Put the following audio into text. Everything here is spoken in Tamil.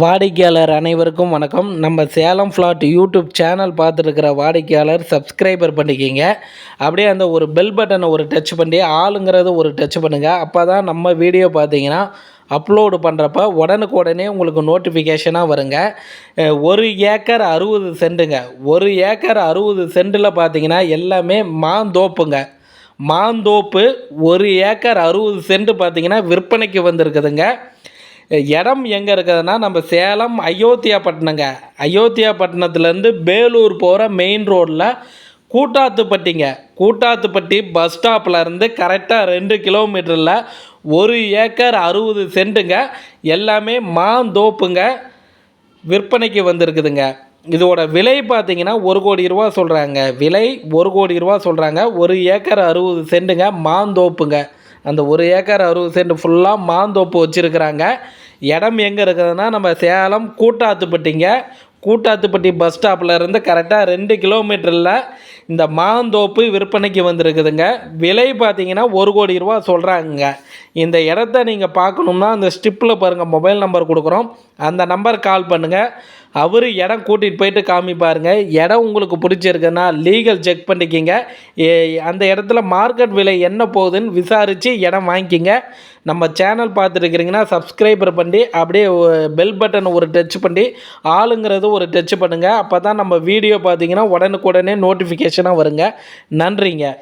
வாடிக்கையாளர் அனைவருக்கும் வணக்கம். நம்ம சேலம் ஃப்ளாட் யூடியூப் சேனல் பார்த்துருக்கிற வாடிக்கையாளர் சப்ஸ்கிரைபர் பண்ணிக்கிங்க. அப்படியே அந்த ஒரு பெல் பட்டனை ஒரு டச் பண்ணி ஆளுங்கிறத ஒரு டச் பண்ணுங்கள் அப்போ தான் நம்ம வீடியோ பார்த்தீங்கன்னா அப்லோடு பண்ணுறப்ப உடனுக்கு உடனே உங்களுக்கு நோட்டிஃபிகேஷனாக வருங்க. ஒரு ஏக்கர் அறுபது சென்ட்டுங்க ஒரு ஏக்கர் அறுபது சென்ட்டில் பார்த்தீங்கன்னா எல்லாமே மாந்தோப்புங்க. மாந்தோப்பு ஒரு ஏக்கர் அறுபது சென்ட் பார்த்தீங்கன்னா விற்பனைக்கு வந்திருக்குதுங்க. இடம் எங்கே இருக்குதுன்னா நம்ம சேலம் அயோத்தியாபட்டினம்ங்க அயோத்தியா பட்டினத்துலேருந்து பேலூர் போகிற மெயின் ரோட்டில் கூட்டாத்துப்பட்டிங்க. கூட்டாத்துப்பட்டி பஸ் ஸ்டாப்லேருந்து கரெக்டாக ரெண்டு கிலோமீட்டரில் ஒரு ஏக்கர் அறுபது சென்ட்டுங்க. எல்லாமே மாந்தோப்புங்க. விற்பனைக்கு வந்திருக்குதுங்க. இதோட விலை பார்த்தீங்கன்னா ஒரு கோடி ரூபா சொல்கிறாங்க விலை ஒரு கோடி ரூபா சொல்கிறாங்க ஒரு ஏக்கர் அறுபது சென்ட்டுங்க மாந்தோப்புங்க. அந்த ஒரு ஏக்கர் அறுபது சென்ட் ஃபுல்லாக மாந்தோப்பு வச்சுருக்குறாங்க. இடம் எங்கே இருக்குதுன்னா நம்ம சேலம் கூட்டாத்துப்பட்டிங்க. கூட்டாத்துப்பட்டி பஸ் ஸ்டாப்பில் இருந்து கரெக்டாக ரெண்டு கிலோமீட்டரில் இந்த மாந்தோப்பு விற்பனைக்கு வந்திருக்குதுங்க. விலை பார்த்தீங்கன்னா ஒரு கோடி ரூபா சொல்கிறாங்க இந்த இடத்த நீங்கள் பார்க்கணும்னா அந்த ஸ்டிப்பில் பாருங்கள் மொபைல் நம்பர் கொடுக்குறோம். அந்த நம்பர் கால் பண்ணுங்கள் அவர் இடம் கூட்டிகிட்டு போயிட்டு காமிப்பாருங்க இடம் உங்களுக்கு பிடிச்சிருக்குன்னா லீகல் செக் பண்ணிக்கிங்க. ஏ- அந்த இடத்துல மார்க்கெட் விலை என்ன போகுதுன்னு விசாரித்து இடம் வாங்கிக்கிங்க. நம்ம சேனல் பார்த்துருக்கிறீங்கன்னா சப்ஸ்கிரைபர் பண்ணி அப்படியே பெல் பட்டன் ஒரு டச் பண்ணி ஆளுங்கிறது ஒரு டச் பண்ணுங்கள் அப்போ தான் நம்ம வீடியோ பார்த்தீங்கன்னா உடனுக்குடனே நோட்டிஃபிகேஷனாக வருங்க. நன்றிங்க.